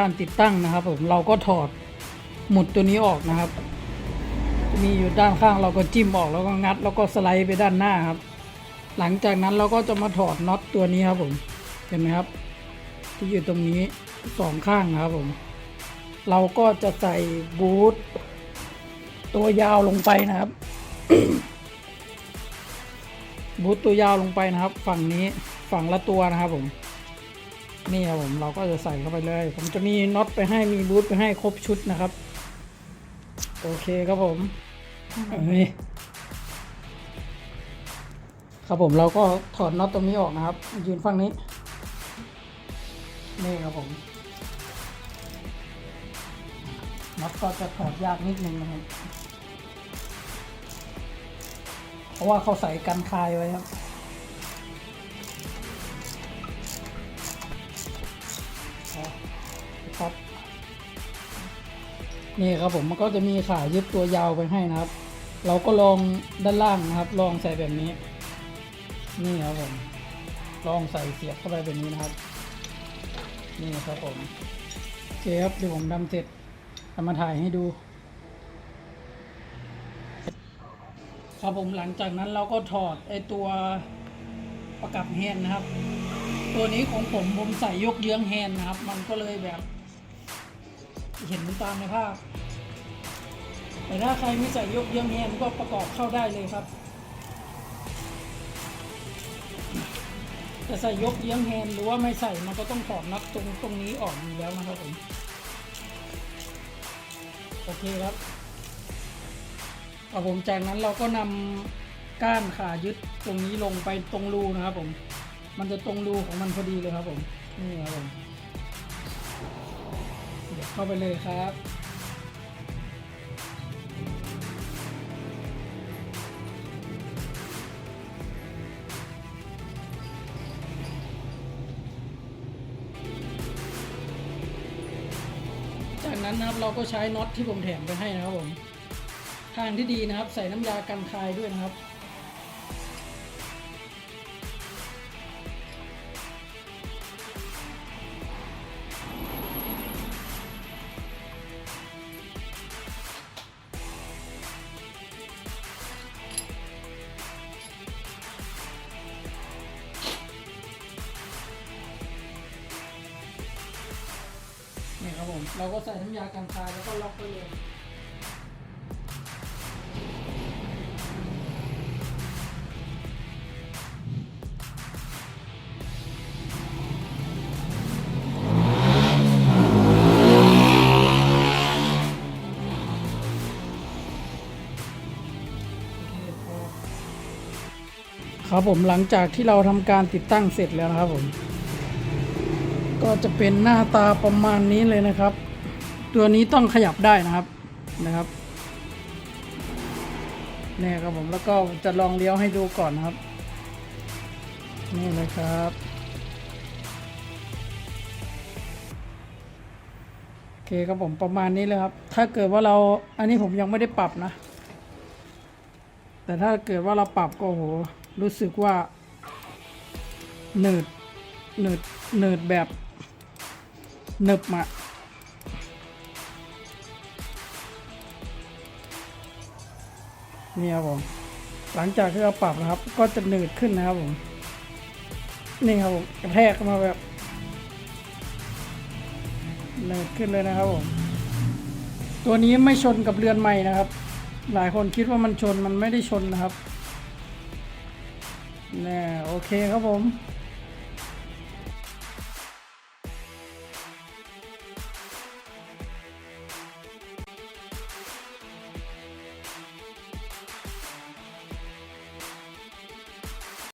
การติดตั้งนะครับผมเราก็ถอดหมุดตัวนี้ออกนะครับมีอยู่ด้านข้างเราก็จิ้มออกแล้วก็งัด แล้วก็สไลด์ไปด้านหน้าครับ หลังจากนั้นเราก็จะมาถอดน็อตตัวนี้ครับผมเห็นไหมครับ ที่อยู่ตรงนี้สองข้างครับผมเราก็จะใส่บูทตัวยาวลงไปนะครับ บูทตัวยาวลงไปนะครับ ฝั่งนี้ฝั่งละตัวนะครับผม นี่ครับผมเราก็จะใส่เข้าไปเลย ผมจะมีน็อตไปให้มีบูทไปให้ครบชุดนะครับ โอเคครับผมนี่ครับผมเราก็ถอดน็อตตรงนี้ออกนะครับ ยืนฝั่งนี้ นี่ครับผมน็อตก็จะถอดยากนิดนึงนะครับเพราะว่าเขาใส่กันคายไว้ครับครับ นี่ครับผมมันก็จะมีขายึดตัวยาวไปให้นะครับ เราก็ลองด้านล่างนะครับ ลองใส่แบบนี้ นี่ครับผม ลองใส่เสียบเข้าไปแบบนี้นะครับ นี่ครับผมเคครับเดี๋ยวผมทำเสร็จจะมาถ่ายให้ดู ครับผมหลังจากนั้นเราก็ถอดไอตัวประกับแฮนนะครับ ตัวนี้ของผมผมใส่ยกเยื้องแฮนนะครับ มันก็เลยแบบ เห็นตามในภาพ แต่ถ้าใครไม่ใส่ยกเยื้องแฮนก็ประกอบเข้าได้เลยครับจะใส่ยกเยื้องแฮนหรือว่าไม่ใส่มันก็ต้องถอดน็อตตรงตรงนี้ออกอยู่แล้วนะครับผมโอเคครับครับผมจากนั้นเราก็นำก้านขายึดตรงนี้ลงไปตรงรูนะครับผม มันจะตรงรูของมันพอดีเลยครับผมนี่ครับผม เข้าไปเลยครับ จากนั้นนะครับเราก็ใช้น็อตที่ผมแถมไปให้นะครับผม ทางที่ดีนะครับ ใส่น้ำยากันคายด้วยนะครับ ผม เราก็ใส่น้ำยากันคายแล้วก็ล็อกไปเลยครับผมหลังจากที่เราทำการติดตั้งเสร็จแล้วนะครับผม ก็จะเป็นหน้าตาประมาณนี้เลยนะครับ ตัวนี้ต้องขยับได้นะครับนะครับนี่ครับผมแล้วก็จะลองเลี้ยวให้ดูก่อนนะครับ นี่เลยครับโอเคครับผมประมาณนี้เลยครับ ถ้าเกิดว่าเราอันนี้ผมยังไม่ได้ปรับนะ แต่ถ้าเกิดว่าเราปรับก็โหรู้สึกว่าหนืดหนืดหนืดแบบ หนึบอะนี่ครับผม หลังจากที่เราปรับนะครับ ก็จะหนืดขึ้นนะครับผม นี่ครับผมกระแทกมาแบบหนืดขึ้นเลยนะครับผม ตัวนี้ไม่ชนกับเรือนใหม่นะครับ หลายคนคิดว่ามันชนมันไม่ได้ชนนะครับแน่โอเคครับผม